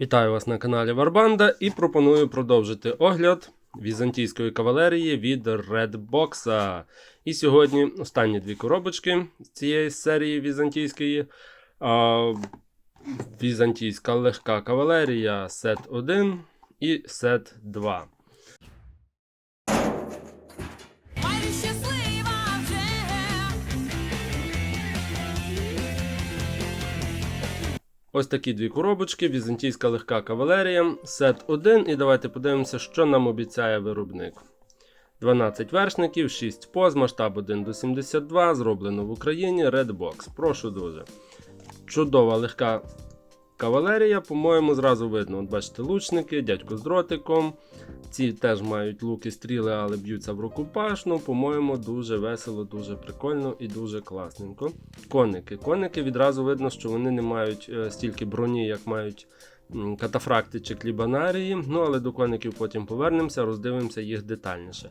Вітаю вас на каналі Варбанда і пропоную продовжити огляд візантійської кавалерії від Redbox. І сьогодні останні дві коробочки з цієї серії візантійської. А, Візантійська легка кавалерія сет 1 і сет 2. Ось такі дві коробочки, візантійська легка кавалерія, сет 1. І давайте подивимося, що нам обіцяє виробник. 12 вершників, 6 поз, масштаб 1 до 72, зроблено в Україні, Redbox. Прошу дуже. Чудова легка кавалерія, по-моєму, зразу видно. От бачите, лучники, дядько з дротиком. Ці теж мають луки, стріли, але б'ються в рукопаш. Ну, по-моєму, дуже весело, дуже прикольно і дуже класненько. Коники. Коники відразу видно, що вони не мають е, стільки броні, як мають катафракти чи клібанарії. Ну, але до коників потім повернемося, роздивимося їх детальніше.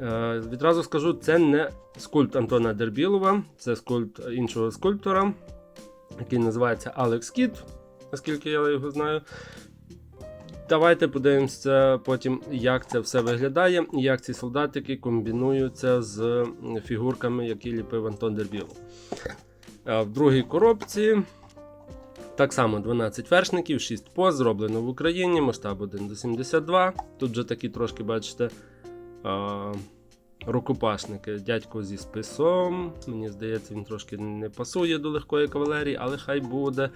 Е, відразу скажу, це не скульпт Антона Дербілова, це скульпт іншого скульптора, який називається Алекс Кіт, наскільки я його знаю. Давайте подивимося потім, як це все виглядає як ці солдатики комбінуються з фігурками, які ліпив Антон Дербіло. А В другій коробці так само 12 вершників, 6 поз, зроблено в Україні, масштаб 1 до 72. Тут вже такі трошки, бачите, а, рукопашники. Дядько зі списом. Мені здається, він трошки не пасує до легкої кавалерії, але хай буде.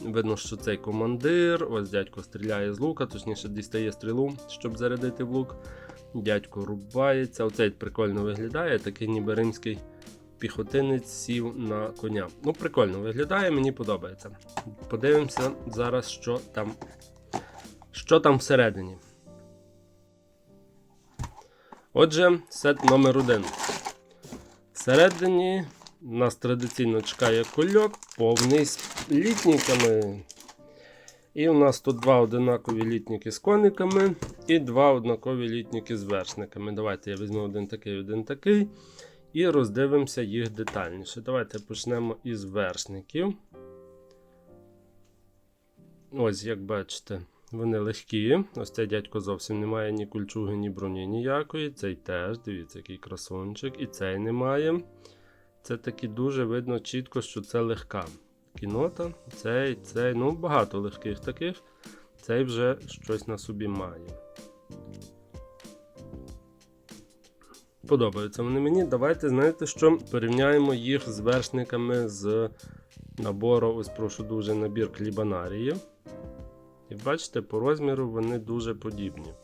Видно, що цей командир. Ось дядько стріляє з лука, точніше дістає стрілу, щоб зарядити в лук. Дядько рубається. Оцей прикольно виглядає, такий ніби римський піхотинець сів на коня. Ну, прикольно виглядає, мені подобається. Подивимося зараз, що там, що там всередині. Отже, сет номер один. Всередині нас традиційно чекає кульок, повний з літниками. І у нас тут два одинакові літники з кониками і два однакові літники з вершниками. Давайте я візьму один такий, один такий. І роздивимося їх детальніше. Давайте почнемо із вершників. Ось, як бачите, вони легкі. Ось цей дядько зовсім не має ні кульчуги, ні броні ніякої. Цей теж, дивіться, який красунчик. І цей немає. Це таки дуже видно чітко, що це легка кінота. Цей, цей, ну багато легких таких. Цей вже щось на собі має. Подобаються вони мені. Давайте, знаєте що? Порівняємо їх з вершниками з набору, ось прошу дуже набір клібанарії. І бачите, по розміру вони дуже подібні.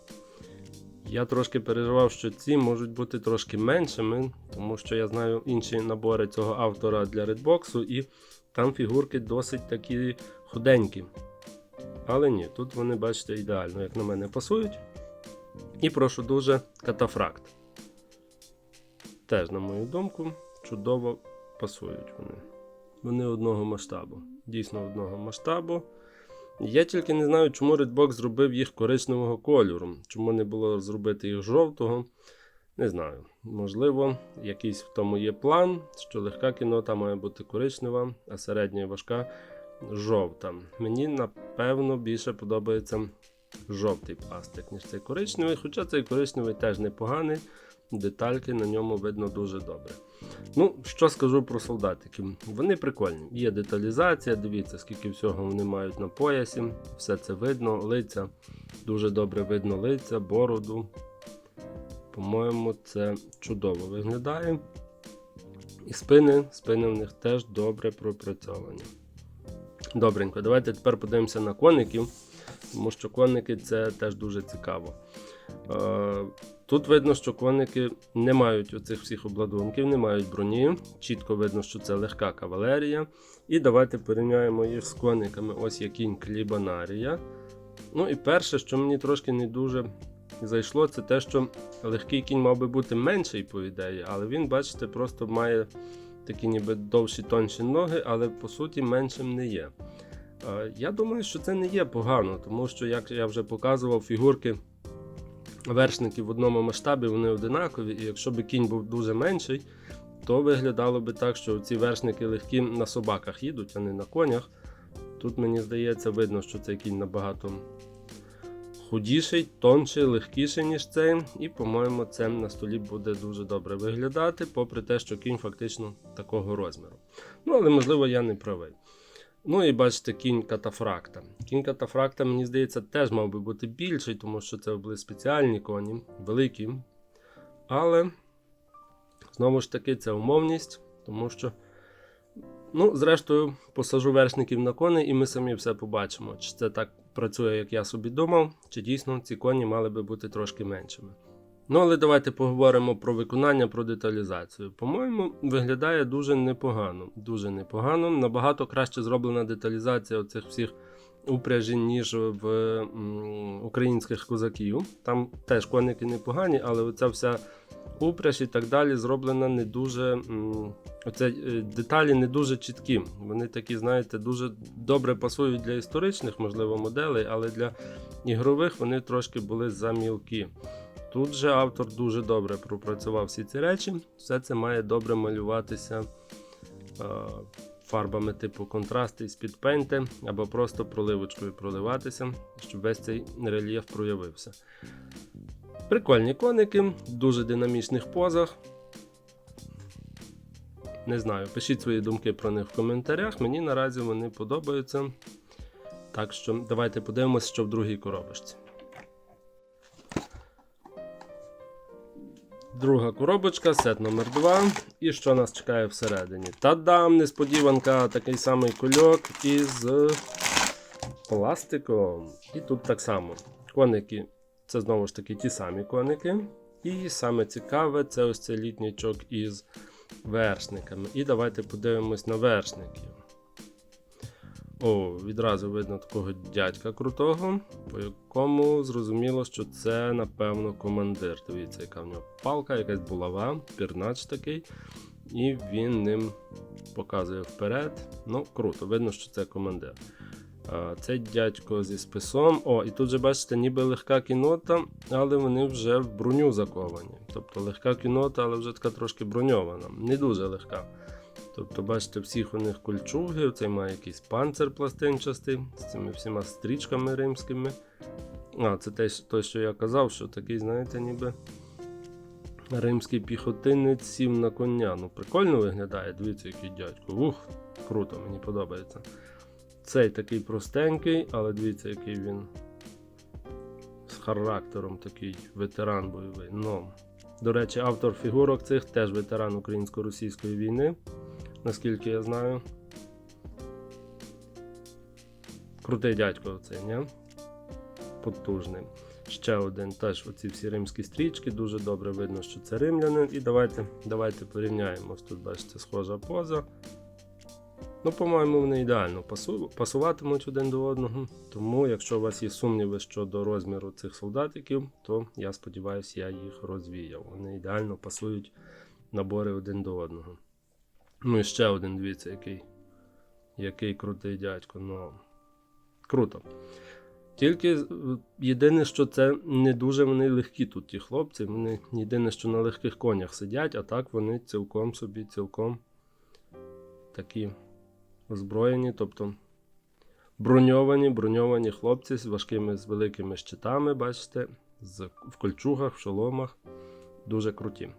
Я трошки переживав, що ці можуть бути трошки меншими, тому що я знаю інші набори цього автора для Redbox, і там фігурки досить такі худенькі. Але ні, тут вони, бачите, ідеально, як на мене, пасують. І прошу дуже катафракт. Теж, на мою думку, чудово пасують вони. Вони одного масштабу. Дійсно одного масштабу. Я тільки не знаю, чому Redbox зробив їх коричневого кольору. Чому не було зробити їх жовтого. Не знаю. Можливо, якийсь в тому є план, що легка кінота має бути коричнева, а середня і важка жовта. Мені напевно більше подобається жовтий пластик, ніж цей коричневий, хоча цей коричневий теж непоганий. Детальки на ньому видно дуже добре. Ну, що скажу про солдатиків? Вони прикольні. Є деталізація, дивіться, скільки всього вони мають на поясі. Все це видно, лиця. Дуже добре видно лиця, бороду. По-моєму, це чудово виглядає. І спини, спини в них теж добре пропрацьовані. Добренько, давайте тепер подивимося на коників, тому що коники це теж дуже цікаво. Тут видно, що коники не мають оцих всіх обладунків, не мають броні. Чітко видно, що це легка кавалерія. І давайте порівняємо їх з кониками. Ось є кінь Клібанарія. Ну і перше, що мені трошки не дуже зайшло, це те, що легкий кінь мав би бути менший, по ідеї, але він, бачите, просто має такі ніби довші тонші ноги, але по суті меншим не є. Е, Я думаю, що це не є погано, тому що, як я вже показував, фігурки вершників в одному масштабі вони одинакові, і якщо б кінь був дуже менший, то виглядало би так, що ці вершники легкі на собаках їдуть, а не на конях. Тут мені здається, видно, що цей кінь набагато худіший, тонший, легкіший, ніж цей. І, по-моєму, це на столі буде дуже добре виглядати, попри те, що кінь фактично такого розміру. Ну, але можливо я не правий. Ну і бачите, кінь катафракта. Кінь катафракта, мені здається, теж мав би бути більший, тому що це були спеціальні коні, великі. Але знову ж таки, це умовність, тому що. Ну, зрештою, посажу вершників на коней, і ми самі все побачимо, чи це так працює, як я собі думав, чи дійсно ці коні мали би бути трошки меншими. Ну, але давайте поговоримо про виконання, про деталізацію. По-моєму, виглядає дуже непогано. Дуже непогано. Набагато краще зроблена деталізація оцих всіх упряжень, ніж в м, українських козаків. Там теж коники непогані, але оця вся упряж і так далі зроблена не дуже. м, Оце е, деталі не дуже чіткі. Вони такі, знаєте, дуже добре пасують для історичних, можливо, моделей, але для ігрових вони трошки були замілкі. Тут же автор дуже добре пропрацював всі ці речі. Все це має добре малюватися е, фарбами типу контрасти з підпенти або просто проливочкою проливатися, щоб весь цей рельєф проявився. Прикольні коники, дуже динамічних позах. Не знаю, пишіть свої думки про них в коментарях. Мені наразі вони подобаються. Так що давайте подивимося, що в другій коробочці. Друга коробочка, сет номер 2 І що нас чекає всередині? Та-дам! Несподіванка, такий самий кульок із пластиком. І тут так само. Коники це знову ж таки ті самі коники. І саме цікаве це ось цей літнячок із вершниками. І давайте подивимось на вершників. О, відразу видно такого дядька крутого, по якому зрозуміло, що це, напевно, командир. Дивіться, яка в нього палка, якась булава, пірнач такий. І він ним показує вперед. Ну, круто, видно, що це командир. А, Цей дядько зі списом. О, і тут же бачите, ніби легка кінота, але вони вже в броню заковані. Тобто легка кінота, але вже така трошки броньована. Не дуже легка. Тобто, бачите, всіх у них кольчуги, цей має якийсь панцир пластинчастий з цими всіма стрічками римськими. А, це те, той, що я казав, що такий, знаєте, ніби римський піхотинець сів на коня. Ну, прикольно виглядає, дивіться, який дядько. Ух, круто, мені подобається. Цей такий простенький, але дивіться, який він з характером такий ветеран бойовий. Ну, до речі, автор фігурок цих теж ветеран українсько-російської війни, наскільки я знаю. Крутий дядько оцей, ні? Потужний. Ще один теж оці всі римські стрічки, дуже добре видно, що це римлянин. І давайте, давайте порівняємо. Ось Тут, бачите, схожа поза. Ну, по-моєму, вони ідеально пасу... пасуватимуть один до одного. Тому, якщо у вас є сумніви щодо розміру цих солдатиків, то я сподіваюся, я їх розвіяв. Вони ідеально пасують набори один до одного. Ну і ще один, дивіться, який, який крутий дядько. Ну, круто. Тільки е, єдине, що це не дуже вони легкі тут, ті хлопці. Вони єдине, що на легких конях сидять, а так вони цілком собі, цілком такі озброєні, тобто броньовані, броньовані хлопці з важкими з великими щитами, бачите, в кольчугах, в шоломах. Дуже круті.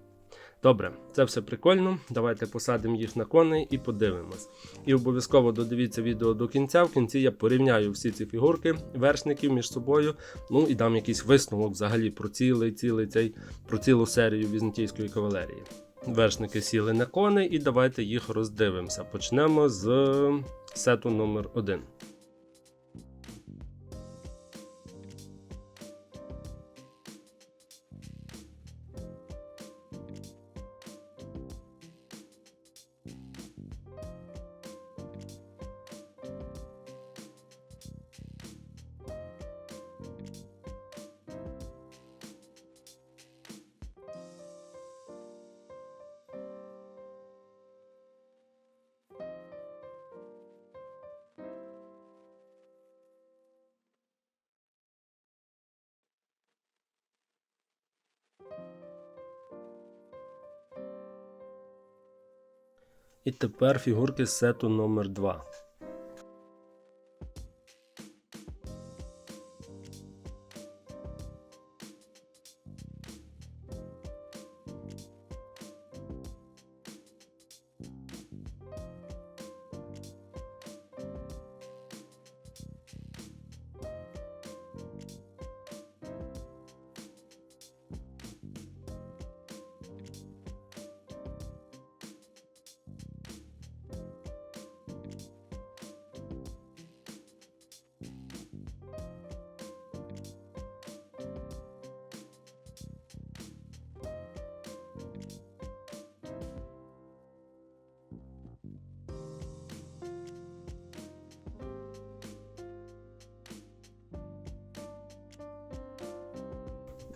Добре, це все прикольно. Давайте посадимо їх на коней і подивимось. І обов'язково додивіться відео до кінця. В кінці я порівняю всі ці фігурки вершників між собою. Ну і дам якийсь висновок взагалі про цілий, цілий цей, про цілу серію візантійської кавалерії. Вершники сіли на коней, і давайте їх роздивимося. Почнемо з сету номер 1 І тепер фігурки сету номер 2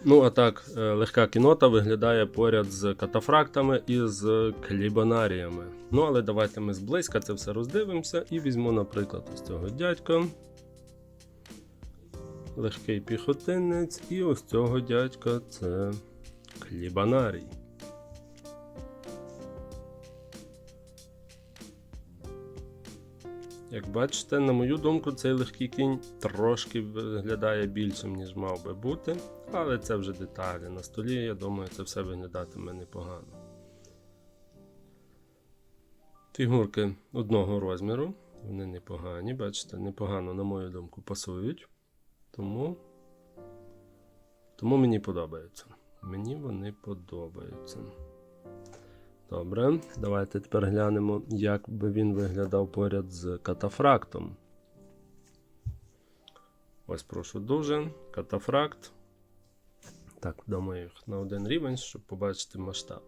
Ну, а так, е, легка кінота виглядає поряд з катафрактами і з клібанаріями. Ну, але давайте ми зблизька це все роздивимося і візьму, наприклад, ось цього дядька. Легкий піхотинець, і ось цього дядька це клібанарій. Як бачите, на мою думку, цей легкий кінь трошки виглядає більшим, ніж мав би бути, але це вже деталі. На столі, я думаю, це все виглядатиме непогано. Фігурки одного розміру, вони непогані, бачите, непогано, на мою думку, пасують. Тому, тому мені подобаються. Мені вони подобаються. Добре, давайте тепер глянемо, як би він виглядав поряд з катафрактом. Ось прошу дуже. Катафракт. Так, дамо їх на один рівень, щоб побачити масштаб.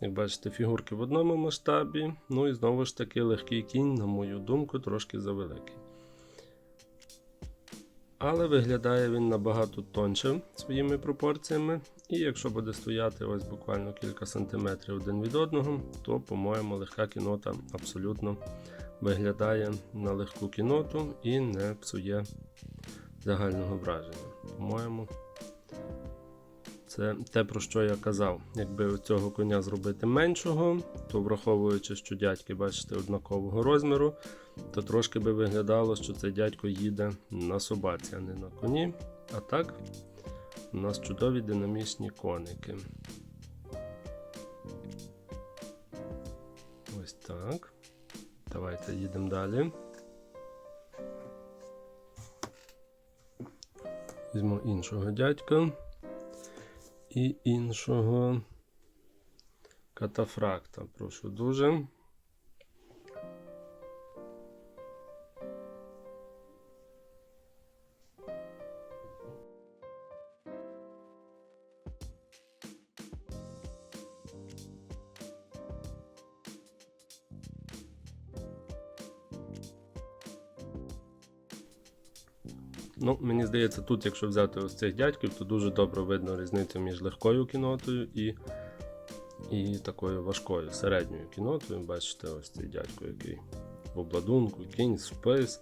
Як бачите, фігурки в одному масштабі. Ну і знову ж таки легкий кінь, на мою думку, трошки завеликий. Але виглядає він набагато тонше своїми пропорціями. І якщо буде стояти ось буквально кілька сантиметрів один від одного, то, по-моєму, легка кінота абсолютно виглядає на легку кіноту і не псує загального враження. По-моєму, це те, про що я казав. Якби цього коня зробити меншого, то враховуючи, що дядьки, бачите, однакового розміру, то трошки би виглядало, що цей дядько їде на собаці, а не на коні. А так, у нас чудові динамічні коники. Ось так. Давайте їдемо далі. Візьму іншого дядька і іншого катафракта. Прошу дуже. Ну, мені здається, тут, якщо взяти ось цих дядьків, то дуже добре видно різницю між легкою кінотою і, і такою важкою середньою кінотою. Бачите, ось цей дядько, який в обладунку, кінь, спис.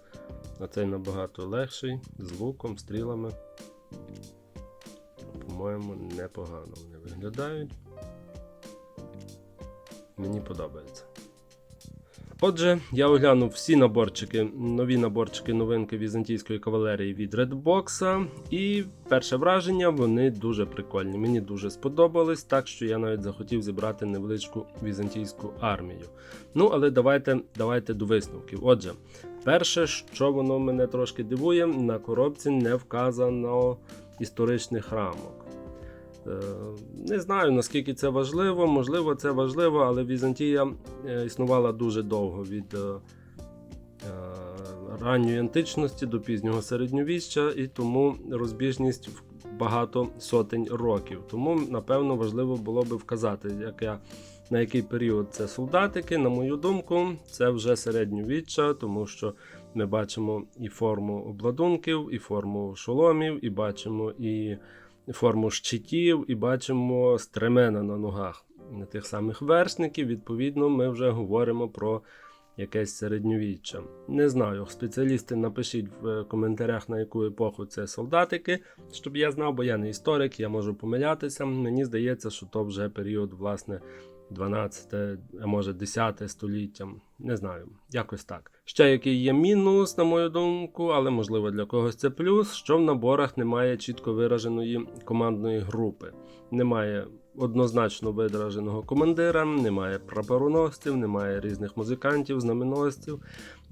А цей набагато легший, з луком, стрілами. По-моєму, непогано вони виглядають. Мені подобається. Отже, я оглянув всі наборчики, нові наборчики новинки візантійської кавалерії від Redbox. І перше враження, вони дуже прикольні. Мені дуже сподобались, так що я навіть захотів зібрати невеличку візантійську армію. Ну, але давайте, давайте до висновків. Отже, перше, що воно мене трошки дивує, на коробці не вказано історичних рамок. Е, Не знаю наскільки це важливо, можливо, це важливо, але Візантія е, існувала дуже довго від е, ранньої античності до пізнього середньовіччя, і тому розбіжність в багато сотень років. Тому, напевно, важливо було би вказати, як я, на який період це солдатики. На мою думку, це вже середньовіччя, тому що ми бачимо і форму обладунків, і форму шоломів, і бачимо і форму щитів і бачимо стремена на ногах тих самих вершників. Відповідно, ми вже говоримо про якесь середньовіччя. Не знаю, спеціалісти напишіть в коментарях, на яку епоху це солдатики, щоб я знав, бо я не історик, я можу помилятися. Мені здається, що то вже період, власне. 12, а може 10 століттям, не знаю, якось так. Ще який є мінус, на мою думку, але можливо для когось це плюс, що в наборах немає чітко вираженої командної групи. Немає однозначно вираженого командира, немає прапороносців, немає різних музикантів, знаменосців.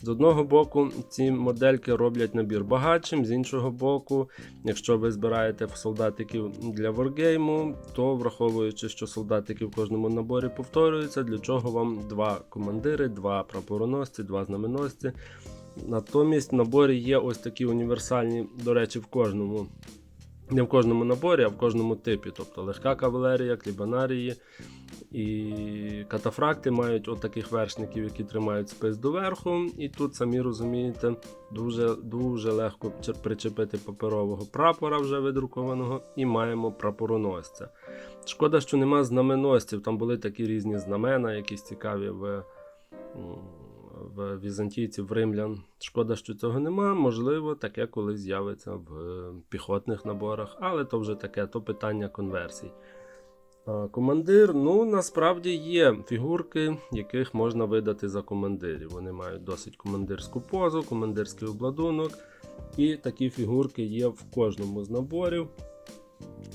З одного боку, ці модельки роблять набір багатшим, з іншого боку, якщо ви збираєте солдатиків для воргейму, то враховуючи, що солдатики в кожному наборі повторюються, для чого вам два командири, два прапороносці, два знаменосці. Натомість в наборі є ось такі універсальні, до речі, в кожному. Не в кожному наборі, а в кожному типі. Тобто легка кавалерія, клібанарії І катафракти мають отаких вершників, які тримають спис доверху. І тут, самі розумієте, дуже, дуже легко причепити паперового прапора вже видрукованого, і маємо прапороносця. Шкода, що нема знаменосців. Там були такі різні знамена, якісь цікаві в, в візантійців, в римлян. Шкода, що цього нема. Можливо, таке колись з'явиться в е, піхотних наборах, але то вже таке, то питання конверсій. Командир, ну насправді є фігурки, яких можна видати за командирів. Вони мають досить командирську позу, командирський обладунок. І такі фігурки є в кожному з наборів.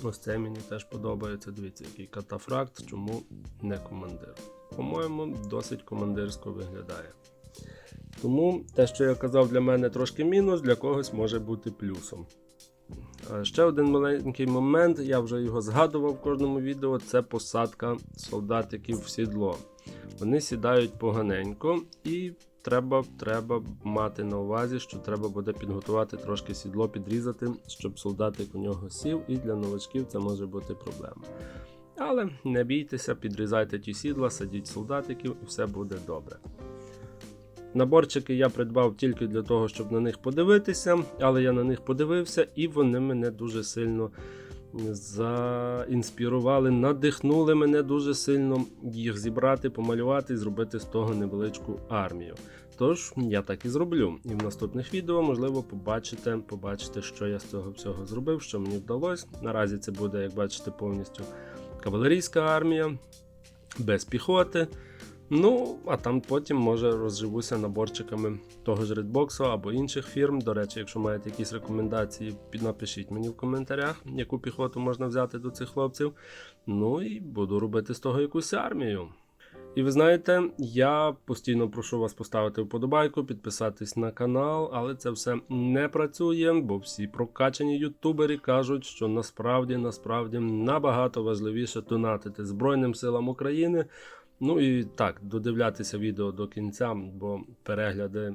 Ось це мені теж подобається. Дивіться, який катафракт, чому не командир. По-моєму, досить командирсько виглядає. Тому те, що я казав, для мене трошки мінус, для когось може бути плюсом. Ще один маленький момент, я вже його згадував в кожному відео, це посадка солдатиків в сідло. Вони сідають поганенько, і треба, треба мати на увазі, що треба буде підготувати трошки сідло, підрізати, щоб солдатик у нього сів, і для новачків це може бути проблема. Але не бійтеся, підрізайте ті сідла, садіть солдатиків, і все буде добре. Наборчики я придбав тільки для того, щоб на них подивитися, але я на них подивився, і вони мене дуже сильно заінспірували, надихнули мене дуже сильно їх зібрати, помалювати і зробити з того невеличку армію. Тож я так і зроблю. І в наступних відео, можливо, побачите, побачите, що я з цього всього зробив, що мені вдалося. Наразі це буде, як бачите, повністю кавалерійська армія, без піхоти. Ну, а там потім може розживуся наборчиками того ж Redbox або інших фірм. До речі, якщо маєте якісь рекомендації, напишіть мені в коментарях, яку піхоту можна взяти до цих хлопців. Ну і буду робити з того якусь армію. І ви знаєте, я постійно прошу вас поставити вподобайку, підписатись на канал, але це все не працює, бо всі прокачані ютубери кажуть, що насправді насправді набагато важливіше донатити Збройним силам України. Ну і так, додивлятися відео до кінця, бо перегляди,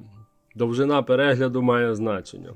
довжина перегляду має значення.